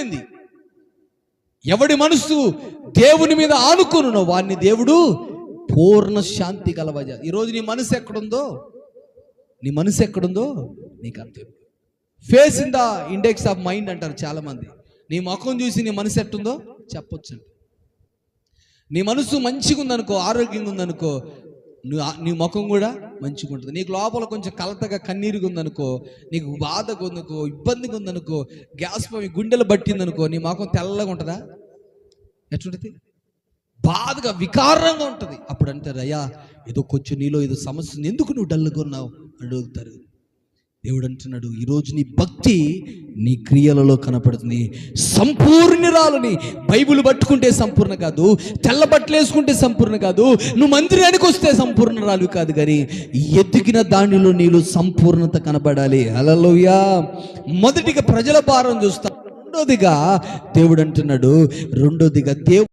అయిపోయింది ఎవడి మనసు దేవుని మీద ఆనుకును వాడిని దేవుడు పూర్ణ శాంతి కలవజ ఈరోజు నీ మనసు ఎక్కడుందో? నీ మనసు ఎక్కడుందో? నీకు అంతే face in the index of mind అంటారు చాలామంది. నీ ముఖం చూసి నీ మనసు ఎట్టుందో? చెప్పొచ్చు నీ మనసు మంచిగా ఉందనుకో ఆరోగ్యంగా ఉందనుకో నీ ముఖం కూడా మంచిగా ఉంటుంది నీకు లోపల కొంచెం కలతగా కన్నీరుగా ఉందనుకో నీకు బాధగా ఉందనుకో ఇబ్బందిగా ఉందనుకో గ్యాస్ పోయి గుండెలు పట్టిందనుకో నీ మాకం తెల్లగా ఉంటుందా ఎట్లుంటుంది? బాధగా వికారంగా ఉంటుంది. అప్పుడు అంటారు అయ్యా ఏదో కొంచెం నీలో ఏదో సమస్య ఉంది. ఎందుకు నువ్వు డల్గా ఉన్నావు? అడుగుతారు. దేవుడు అంటున్నాడు ఈరోజు నీ భక్తి నీ క్రియలలో కనపడుతుంది. సంపూర్ణరాలని బైబుల్ పట్టుకుంటే సంపూర్ణ కాదు తెల్ల బట్టలు వేసుకుంటే సంపూర్ణ కాదు నువ్వు మందిరానికి వస్తే సంపూర్ణరాలు కాదు కానీ ఎదిగిన దానిలో నీలో సంపూర్ణత కనపడాలి అలలోయా మొదటిగా ప్రజల భారం చూస్తా రెండోదిగా దేవుడు అంటున్నాడు రెండోదిగా దేవుడు